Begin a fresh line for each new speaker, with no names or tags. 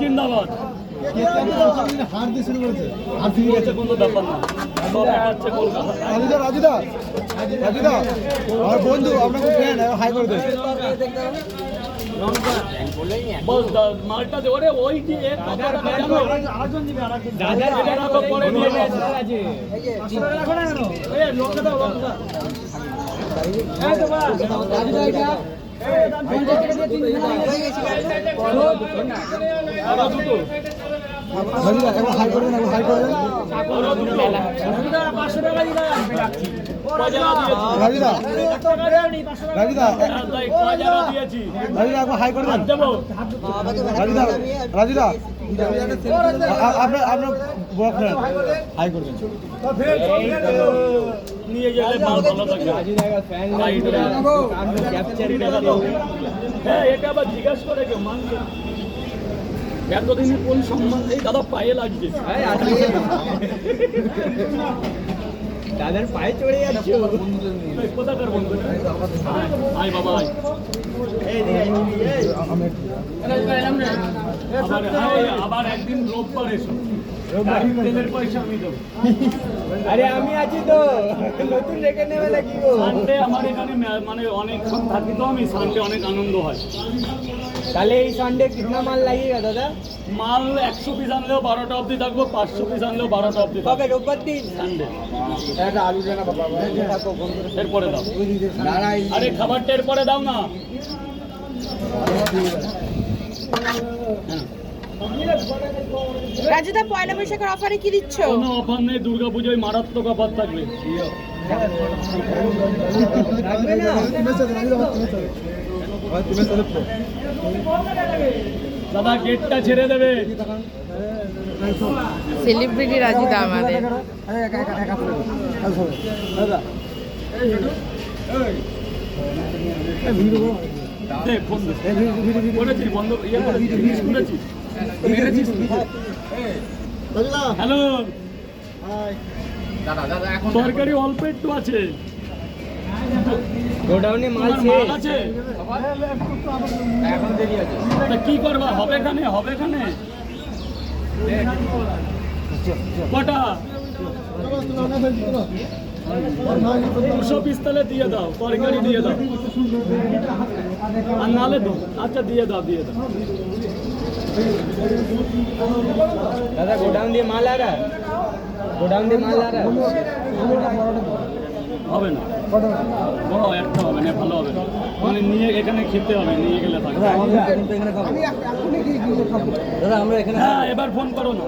জিন্দাবাদ
হার দিয়ে শুরু করেছে আর ফিরে গেছে
কোনো ব্যাপার না
রাজুদা রাজুদা রাজুদা আমার বন্ধু, আপনাকে ফ্রেন্ড হাই করে দেয়
মালটা দে ওরে ওই যে
হাই করে হাই করে দেন
আরও দুটো হ্যাঁ,
একবার হাই করে দেন আপনার আপনার হাই করে দেন
নিয়ে গেলে লাইটে। হ্যাঁ এটা আবার জিজ্ঞাসা করে কেউ মানছে এতদিনে কোন সম্মান এই দাদা পায়ে লাগছে।
দাদার পায়ে চড়ে যাচ্ছে।
আয়, আয়। বাবা আয় আবার একদিন রোববার এসো। তেলের পয়সা আমি দেবো
আরে আমি আছি তো। নতুন রেখে নেবে নাকি গো?
সানডে আমার এখানে মানে অনেকক্ষণ থাকি তো আমি সানডে অনেক আনন্দ হয়।
তাহলে এই সানডে কিতনা মাল লাগিয়েগা দাদা?
মাল একশো পিস আনলেও বারোটা অবধি থাকব পাঁচশো পিস আনলেও বারোটা অবধি থাকব।
রোববার দিন?
সানডে
আলু
এরপরে দাও। আরে খাবারটা এরপরে দাও না।
রাজুদা পয়লা বৈশাখের অফারে কি দিচ্ছ?
কোনো অফার নেই দুর্গা পুজোয় মারাত্মক অফার থাকবে। দাদা গেটটা ছেড়ে দেবে।
সেলিব্রিটি রাজুদা আমাদের।
দে, ফোন দে। করেছিস বন্ধ ইয়ে করেছিস মিস করেছিস মেরেছিস হ্যালো। তরকারি অল্প একটু আছে।
গোডাউনে মাল
মাল আছে?
এখন দেরি আছে
কি করবা? হবে এখানে? হবে এখানে? কটা? দুশো পিস তাহলে দিয়ে দাও তরকারি দিয়ে দাও। আর নালে তো আচ্ছা দিয়ে দাও দিয়ে দাও।
দাদা গোডাউন দিয়ে মাল আর গোডাউন দিয়ে মাল আর
হবে না। বড় একটা হবে না ভালো হবে। মানে নিয়ে এখানে খেতে হবে নিয়ে গেলে
দাদা আমরা এখানে
হ্যাঁ এবার ফোন করো না।